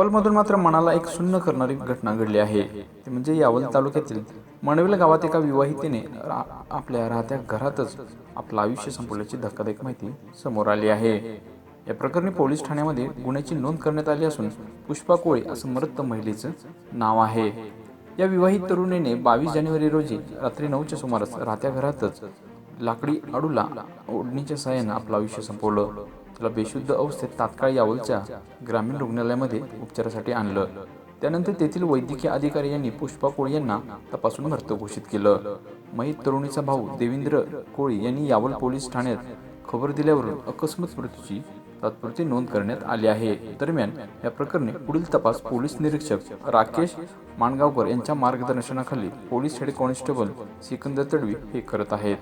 यावलमधून मात्र मनाला एक सुन्न करणारी घटना घडली आहे. ते म्हणजे यावल तालुक्यातील मनवेल गावात एका विवाहितेने आपल्या राहत्या घरातच आपलं आयुष्य संपवल्याची धक्कादायक माहिती समोर आली आहे. या प्रकरणी पोलीस ठाण्यामध्ये गुन्ह्याची नोंद करण्यात आली असून पुष्पा कोळे असं मृत महिलेचं नाव आहे. या विवाहित तरुणीने बावीस जानेवारी रोजी रात्री नऊच्या सुमारास राहत्या घरातच लाकडी अडूला ओढणीच्या सहाय्यानं आपलं आयुष्य संपवलं. तिला बेशुद्ध अवस्थेत तात्काळ यावलच्या ग्रामीण रुग्णालयामध्ये उपचारासाठी आणलं. त्यानंतर तेथील वैद्यकीय अधिकारी यांनी पुष्पा कोळी यांना तपासून मृत घोषित केलं. मयत तरुणीचा भाऊ देवेंद्र कोळी यांनी यावल पोलीस ठाण्यात खबर दिल्यावरून अकस्मात मृत्यूची तात्पुरती नोंद करण्यात आली आहे. दरम्यान या प्रकरणी पुढील तपास पोलीस निरीक्षक राकेश माणगावकर यांच्या मार्गदर्शनाखाली police head constable Sikandar Tadvi हे करत आहेत.